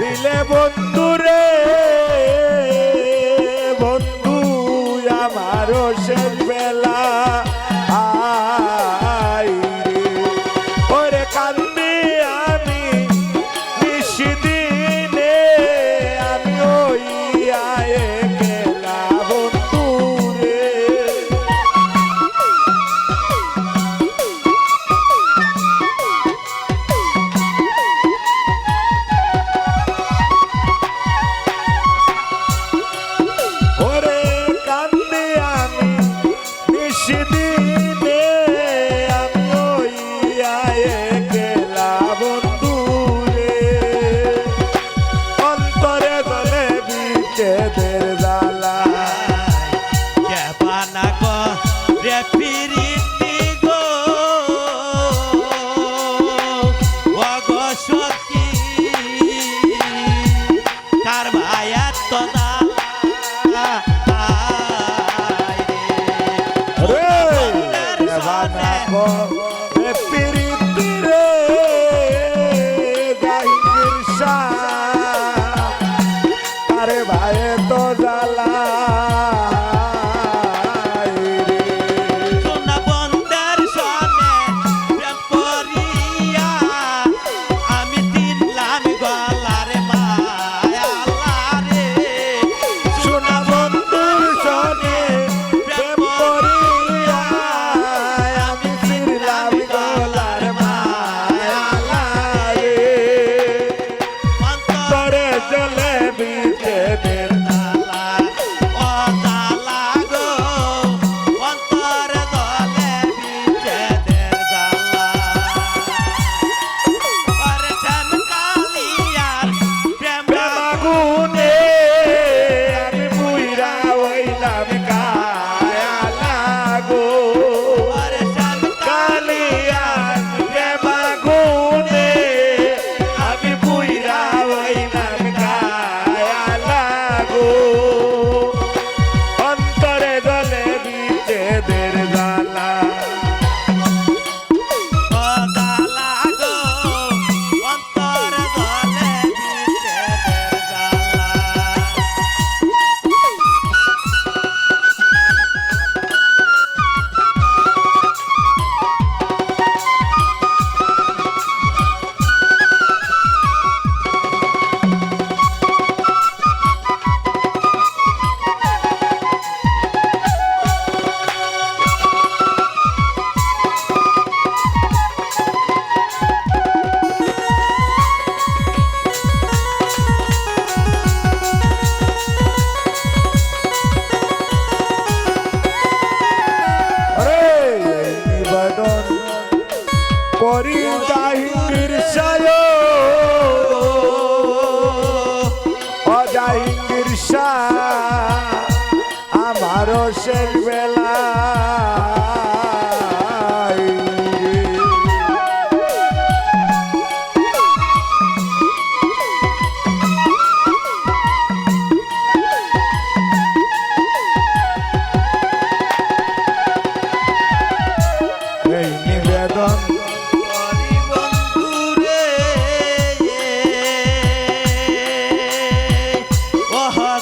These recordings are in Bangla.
দিলে বন্ধু রে বন্ধু আমার সে বেলা। Hooray! Hooray! পরি জাহিঙ্গীর সায়। অজাহিঙ্গীর শাহ আমার শেষ বেলা।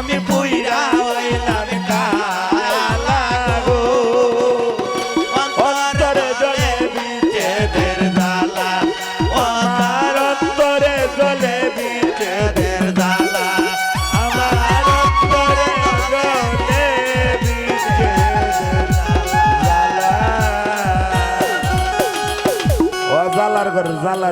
আমি পুইরা হইলাম কালা গো। অন্তরে জলে বিচ্ছেদের দালা আমার অন্তরে জলে বিচ্ছেদের দালা দালা ও জালার ঘর জালা